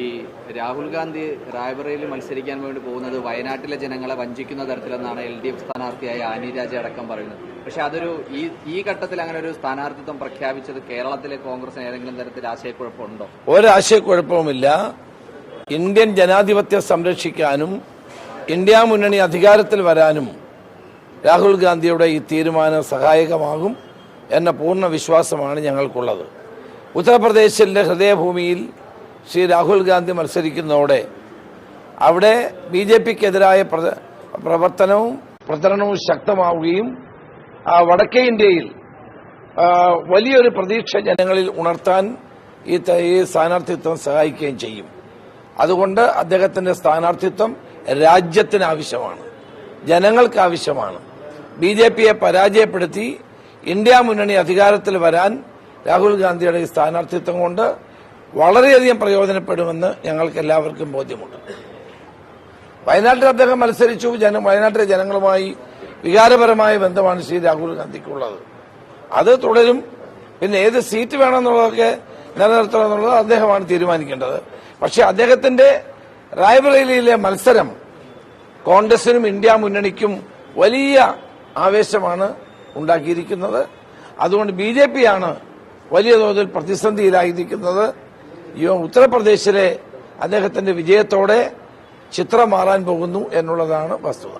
ഈ രാഹുൽ ഗാന്ധി റായ്ബറയിൽ മത്സരിക്കാൻ വേണ്ടി പോകുന്നത് വയനാട്ടിലെ ജനങ്ങളെ വഞ്ചിക്കുന്ന തരത്തിലെന്നാണ് എൽ ഡി എഫ് സ്ഥാനാർത്ഥിയായ ആനി രാജ അടക്കം പറയുന്നത്. പക്ഷെ അതൊരു ഈ ഈ ഘട്ടത്തിൽ അങ്ങനെ ഒരു സ്ഥാനാർത്ഥിത്വം പ്രഖ്യാപിച്ചത് കേരളത്തിലെ കോൺഗ്രസ് ഏതെങ്കിലും തരത്തിൽ ആശയക്കുഴപ്പമുണ്ടോ? ഒരാശയക്കുഴപ്പവുമില്ല. ഇന്ത്യൻ ജനാധിപത്യം സംരക്ഷിക്കാനും ഇന്ത്യ മുന്നണി അധികാരത്തിൽ വരാനും രാഹുൽ ഗാന്ധിയുടെ ഈ തീരുമാനം സഹായകമാകും എന്ന പൂർണ വിശ്വാസമാണ് ഞങ്ങൾക്കുള്ളത്. ഉത്തർപ്രദേശിലെ ഹൃദയഭൂമിയിൽ ശ്രീ രാഹുൽ ഗാന്ധി മത്സരിക്കുന്നതോടെ അവിടെ ബി ജെ പിക്കെതിരായ പ്രവർത്തനവും പ്രചരണവും ശക്തമാവുകയും വടക്കേ ഇന്ത്യയിൽ വലിയൊരു പ്രതീക്ഷ ജനങ്ങളിൽ ഉണർത്താൻ ഈ ഈ സ്ഥാനാർത്ഥിത്വം സഹായിക്കുകയും ചെയ്യും. അതുകൊണ്ട് അദ്ദേഹത്തിന്റെ സ്ഥാനാർത്ഥിത്വം രാജ്യത്തിന് ആവശ്യമാണ് ജനങ്ങൾക്ക് ആവശ്യമാണ് ബി ജെ പിയെ പരാജയപ്പെടുത്തി ഇന്ത്യ മുന്നണി അധികാരത്തിൽ വരാൻ രാഹുൽ ഗാന്ധിയുടെ ഈ സ്ഥാനാർത്ഥിത്വം കൊണ്ട് വളരെയധികം പ്രയോജനപ്പെടുമെന്ന് ഞങ്ങൾക്ക് എല്ലാവർക്കും ബോധ്യമുണ്ട്. വയനാട്ടിൽ അദ്ദേഹം മത്സരിച്ചു. ജന വയനാട്ടിലെ ജനങ്ങളുമായി വികാരപരമായ ബന്ധമാണ് ശ്രീ രാഹുൽ ഗാന്ധിക്കുള്ളത്. അത് തുടരും. പിന്നെ ഏത് സീറ്റ് വേണമെന്നുള്ളതൊക്കെ നിലനിർത്തണം എന്നുള്ളത് അദ്ദേഹമാണ് തീരുമാനിക്കേണ്ടത്. പക്ഷേ അദ്ദേഹത്തിന്റെ റായ്ബറേലിയിലെ മത്സരം കോൺഗ്രസിനും ഇന്ത്യ മുന്നണിക്കും വലിയ ആവേശമാണ് ഉണ്ടാക്കിയിരിക്കുന്നത്. അതുകൊണ്ട് ബി ജെ പിയാണ് വലിയ തോതിൽ പ്രതിസന്ധിയിലായിരിക്കുന്നത്. ഉത്തർപ്രദേശിലെ അദ്ദേഹത്തിന്റെ വിജയത്തോടെ ചിത്രം മാറാൻ പോകുന്നു എന്നുള്ളതാണ് വസ്തുത.